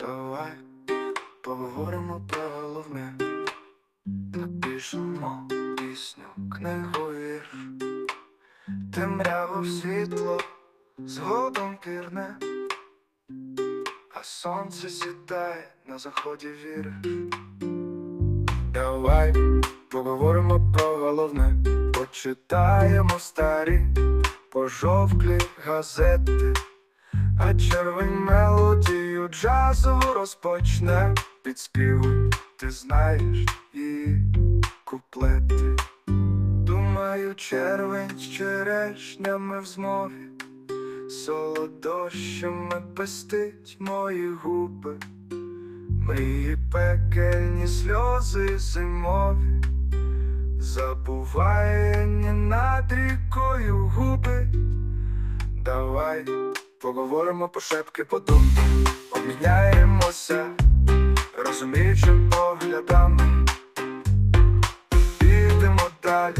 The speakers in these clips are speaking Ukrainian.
Давай поговоримо про головне. Напишемо пісню, книгу вірш. Темряву в світло згодом пірне, а сонце сідає на заході віри. Давай поговоримо про головне, почитаємо старі пожовклі газети, а червень мелодію джазову розпочне підспівуй, ти знаєш її куплети. Думаю, червень з черешнями в змові, солодощами пестить мої губи, мрії пекельні сльози зимові, забуваєні над рікою губи. Давай поговоримо по шепки по думки, обміняємося, розуміючи поглядами. Підемо далі,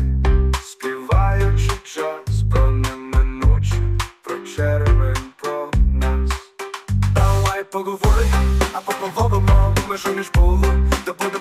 співаючи час про неминуче, про червень, про нас. Давай поговоримо, а поговоримо межу між полу, то буде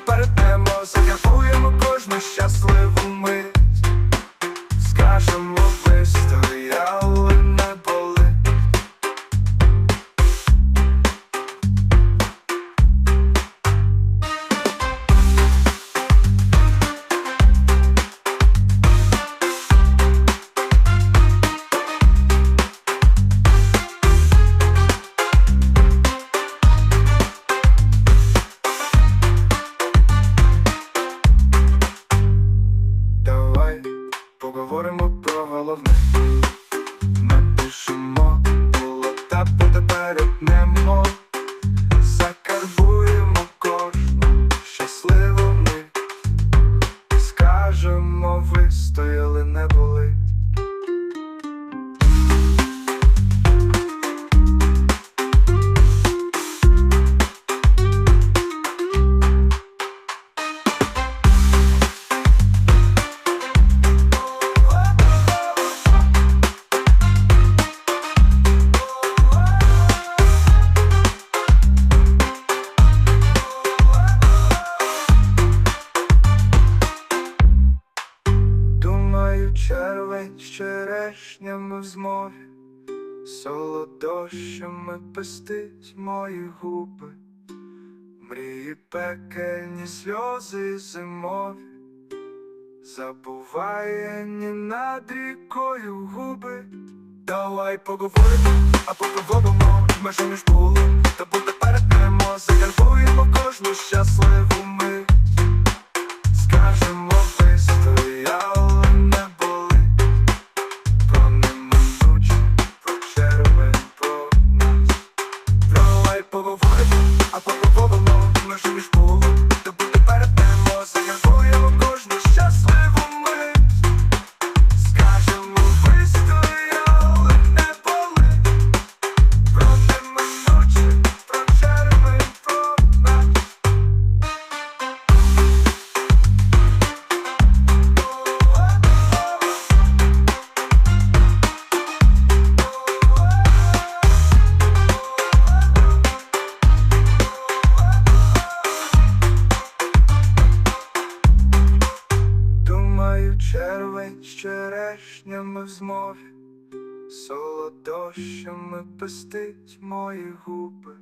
поговоримо про головне. Напишемо було та буде перетнемо. Червень з черешнями в змові, солодощами пестить мої губи, мрії пекельні сльози зимові, забуваєні над рікою губи. Давай поговоримо, а поговоримо межу між було, та буде а поговоримо Межу між черешнями в змові, солодощами пестить мої губи.